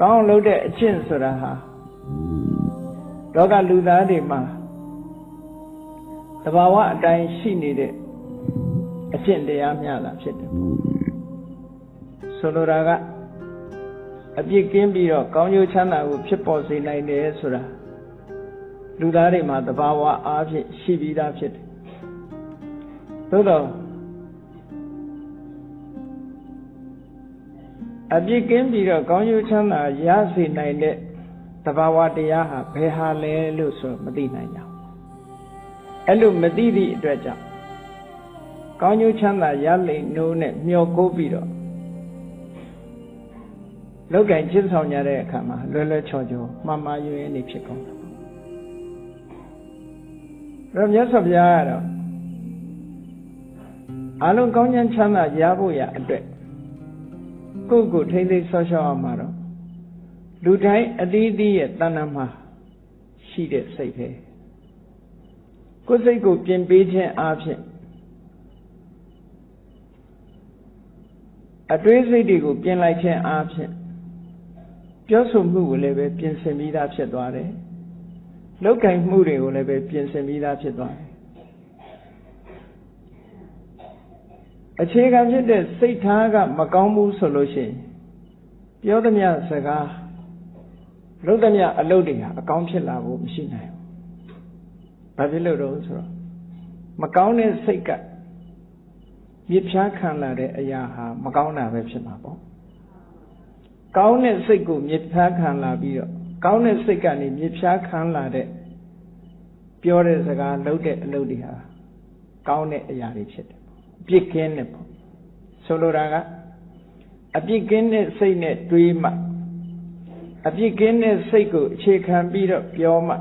ကောင်းလုပ်တဲ့အကျင့်ဆိုတာဟာလောကလူသားတွေမှာတဘာဝအတိုင်းရှိနေတဲ့အကျင့်တရားများတာဖြစ်တယ်ဆိုလိုတာကအပြစ်ကင်းပြီးတော့ကောင်းကျိုးချမ်းသာကိုဖြစ်ပေါ်စေနိုင်တယ်ဆိုတာလူသားတွေမှာတဘာဝအားဖြင့်ရှိပြီးသားဖြစ်တယ်သို့တော့ အပြစ်ကင်းပြီးတော့ကောင်းကျိုးချမ်းသာရစေနိုင်တဲ့တဘာဝတရားဟာဘယ်ဟာလဲလို့ဆိုမသိနိုင်ကြဘူးအဲ့လိုမသိသည့်အတွက်ကြောင့်ကောင်းကျိုးချမ်းသာရလိမ့်နိုးနဲ့မျောကိုပြီးတော့လောက်ကင်ချစ်ဆောင်ကြတဲ့အခါမှာလွယ်လွယ်ချော်ချော်မှားမှားယွင်းယွင်းနေဖြစ်ကုန်တယ်။အဲ့တော့မြတ်စွာဘုရားကတော့အလုံးကောင်းချမ်းချမ်းသာရဖို့ရအတွက် ကိုယ့်ကိုထိမ့်သိမ်းဆော့ရှော့အောင်မှာတော့လူတိုင်းအသီးသီးရဲ့တဏ္ဍာမှာရှိတဲ့စိတ်ပဲကိုယ်စိတ်ကိုပြင်ပေးခြင်းအပြင်အတွေးစိတ်တွေကိုပြင်လိုက်ခြင်းအပြင်ပြောဆိုမှုကိုလည်းပဲပြင်ဆင်ပြီးသားဖြစ်သွားတယ်လောက်ကင်မှုတွေကိုလည်းပဲပြင်ဆင်ပြီးသားဖြစ်သွားတယ် အခြေခံဖြစ်တဲ့စိတ်ထားကမကောင်းဘူးဆိုလို့ရှိရင်ပြောသမျှစကားလုပ်သမျှအလုပ်တွေဟာအကောင်းဖြစ်လာဖို့မရှိနိုင်ဘူး။ဘာဖြစ်လို့တော့ဆိုတော့မကောင်းတဲ့စိတ်ကမြစ်ဖြားခံလာတဲ့အရာဟာမကောင်းတာပဲဖြစ်မှာပေါ့။ကောင်းတဲ့စိတ်ကိုမြစ်ဖြားခံလာပြီးတော့ကောင်းတဲ့စိတ်ကနေမြစ်ဖြားခံလာတဲ့ပြောတဲ့စကားလုပ်တဲ့အလုပ်တွေဟာကောင်းတဲ့အရာတွေဖြစ်တယ်။ ပြစ်ကင်းတဲ့ပေါ့။ဆိုလိုတာကအပြစ်ကင်းတဲ့စိတ်နဲ့တွေးမှအပြစ်ကင်းတဲ့စိတ်ကိုအခြေခံပြီးတော့ပြောမှ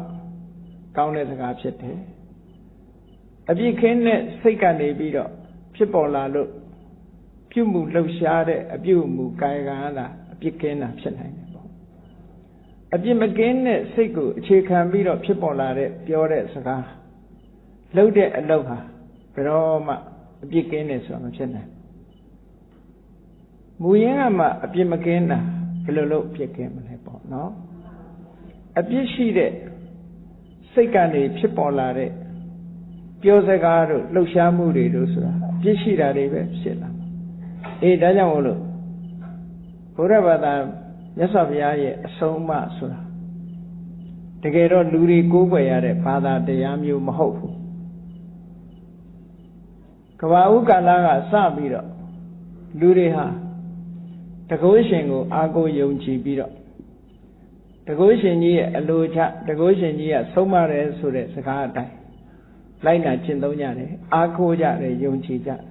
ကောင်းတဲ့စကားဖြစ်တယ်အပြစ်ကင်းတဲ့စိတ်ကနေပြီးတော့ဖြစ်ပေါ်လာလို့ပြုမှုလှုပ်ရှားတဲ့အပြုမှုကာယကံလားအပြစ်ကင်းတာဖြစ်နိုင်တယ်ပေါ့အပြစ်မကင်းတဲ့စိတ်ကိုအခြေခံပြီးတော့ဖြစ်ပေါ်လာတဲ့ပြောတဲ့စကားလှုပ်တဲ့အလုပ်ဟာဘယ်တော့မှ အပြစ်ကင်းတယ်ဆိုတာမဖြစ်နိုင်မူရင်းကမှအပြစ်မကင်းတာဘယ်လိုလုပ်ဖြစ်ကင်းမလဲပေါ့နော်အပြစ်ရှိတဲ့စိတ်ကနေဖြစ်ပေါ်လာတဲ့ပြောစကားတို့လှုပ်ရှားမှုတွေတို့ဆိုတာအပြစ်ရှိတာတွေပဲဖြစ်လာအေးဒါကြောင့်မို့လို့ဘုရားဘာသာမြတ်စွာဘုရားရဲ့အဆုံးအမဆိုတာတကယ်တော့လူတွေကိုးကွယ်ရတဲ့ဘာသာတရားမျိုးမဟုတ်ဘူး ကဘာဥကာလကစပြီးတော့လူတွေဟာတကုရှင်ကို အာကိုယုံကြည်ပြီးတော့တကုရှင်ကြီးရဲ့အလိုချတကုရှင်ကြီးကဆုံးမတယ်ဆိုတဲ့စကားအတိုင်းလိုက်နာကျင့်သုံးကြတယ်အာကိုကြတယ်ယုံကြည်ကြတယ်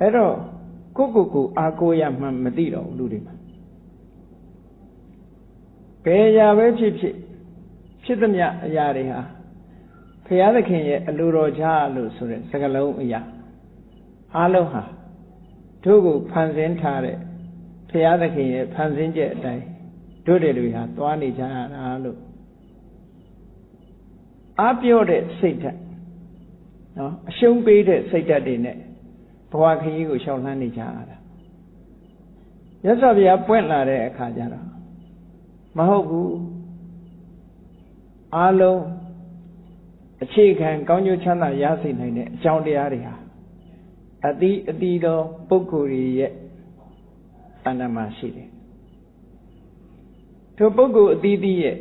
အဲ့တော့ကိုကိုကိုအာကိုရမှမသိတော့ဘူးလူတွေမှာဘယ်အရာပဲဖြစ်ဖြစ်ဖြစ်သမျှအရာတွေဟာ ဘုရားသခင်ရဲ့အလိုတော်ချလို့ဆိုတဲ့စကားလုံးအရာအားလုံးဟာတို့ကိုဖန်ဆင်းထားတဲ့ဘုရားသခင်ရဲ့ဖန်ဆင်းချက်အတိုင်းတို့တွေတွေဟာသွားနေကြရတာလို့အားပြောတဲ့စိတ်ဓာတ်နော်အရှုံးပေးတဲ့စိတ်ဓာတ်တွေနဲ့ဘဝခရီးကိုရှောင်လန်းနေကြရတာရသော်ဗျာပွင့်လာတဲ့အခါကျတော့မဟုတ်ဘူးအားလုံး အခြေခံကောင်းကျိုးချမ်းသာရစေနိုင်တဲ့အကြောင်းတရားတွေဟာအတိအတိသောပုဂ္ဂိုလ်ရဲ့တဏ္ဍမှာရှိတယ်ထိုပုဂ္ဂိုလ်အတိအတိရဲ့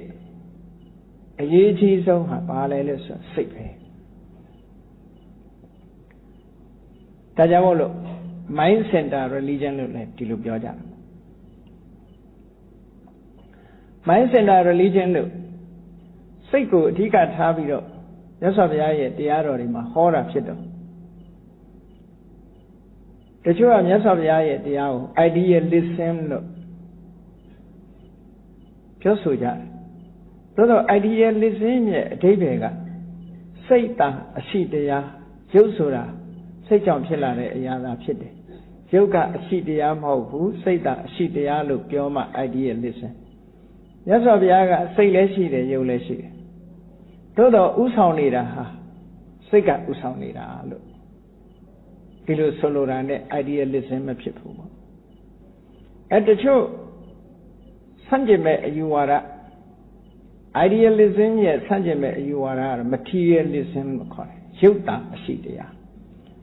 အရေးကြီးဆုံးဟာဘာလဲလဲဆိုစိတ်ပဲဒါကြောင့်မို့လို့ mind center religion လို့လည်းဒီလိုပြောကြတယ် mind center religion လို့စိတ်ကိုအဓိကထားပြီးတော့ မြတ်စွာဘုရားရဲ့တရားတော်တွေမှာဟောတာဖြစ်တော့တချို့ကမြတ်စွာဘုရားရဲ့တရားကို idealism လို့ပြောဆိုကြတယ်သို့တော့ idealism ရဲ့အဓိပ္ပာယ်ကစိတ်တအရှိတရားရုပ်ဆိုတာစိတ်ကြောင့်ဖြစ်လာတဲ့အရာသာဖြစ်တယ်ရုပ်ကအရှိတရားမဟုတ်ဘူးစိတ်တအရှိတရားလို့ပြောမှ idealism မြတ်စွာဘုရားကစိတ်လည်းရှိတယ်ရုပ်လည်းရှိတယ် သို့တော့ဥဆောင်နေတာဟာစိတ်ကဥဆောင်နေတာလို့ဒီလိုဆိုလိုတာနဲ့ idealism မဖြစ်ဘူးပေါ့အဲတချို့ဆန့်ကျင်မဲ့အယူဝါဒ idealism ရဲ့ဆန့်ကျင်မဲ့အယူဝါဒကတော့ materialism လို့ခေါ်တယ်ရုပ်တာအရှိတရား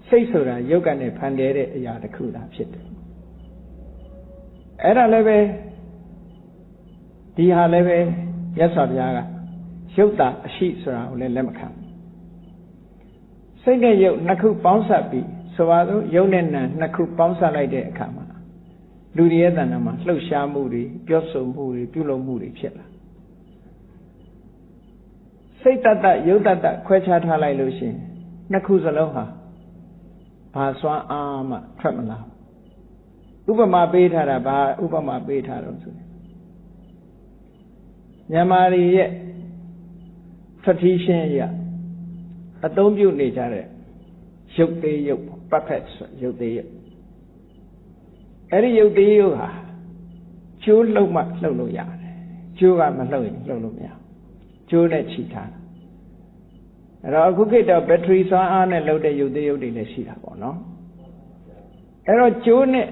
စိတ်ဆိုတာရုပ်ကနေဖန်တဲတဲ့အရာတစ်ခုသာဖြစ်တယ်အဲ့ဒါလည်းပဲဒီဟာလည်းပဲရသော်ဘုရားက ရုပ်တာအရှိဆိုတာကိုလည်းလက်မခံစိတ်နဲ့ရုပ်နှစ်ခုပေါင်းစပ်ပြီးဆိုပါစို့ရုပ်နဲ့နာနှစ်ခုပေါင်းစပ်လိုက်တဲ့အခါမှာလူတွေရဲ့တဏ္ဍာမှာလှုပ်ရှားမှုတွေပြောဆိုမှုတွေပြုလုပ်မှုတွေဖြစ်လာစိတ်တတ္တရုပ်တတ္တခွဲခြားထားလိုက်လို့ရှိရင်နှစ်ခုစလုံးဟာဘာစွမ်းအားမှထွက်မလာဥပမာပေးထားတာဘာဥပမာပေးထားတော့ဆိုမြန်မာတွေရဲ့ tradition အရအသုံးပြုနေကြတဲ့ရုပ်သေးရုပ် puppet ဆိုရုပ်သေးရုပ်အဲ့ဒီရုပ်သေးရုပ်ဟာကျိုးလှုပ်မှလှုပ်လို့ရတယ်ကျိုးကမလှုပ်ရင်လှုပ်လို့မရကျိုးနဲ့ခြိထားတာအဲ့တော့အခုခေတ်တော့ဘက်ထရီစွမ်းအားနဲ့လှုပ်တဲ့ရုပ်သေးရုပ်တွေလည်းရှိတာပေါ့နော်အဲ့တော့ကျိုးနဲ့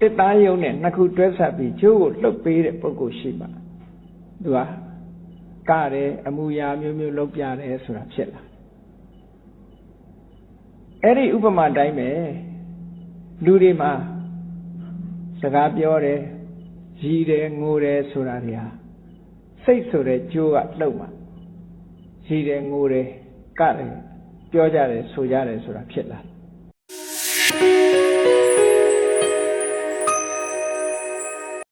တစ်သားရုပ်နဲ့နှစ်ခုတွဲဆက်ပြီးကျိုးကိုလှုပ်ပေးတဲ့ပုဂ္ဂိုလ်ရှိမှသူက ကတယ်အမူအရာမျိုးမျိုးလုပ်ပြတယ်ဆိုတာဖြစ်လာအဲ့ဒီဥပမာတိုင်းပဲလူတွေမှာစကားပြောတယ်ရည်တယ်ငိုတယ်ဆိုတာတွေဟာစိတ်ဆိုတဲ့ကြိုးကလှုပ်မှရည်တယ်ငိုတယ်ကတယ်ပြောကြတယ်ဆိုကြတယ်ဆိုတာဖြစ်လာတယ်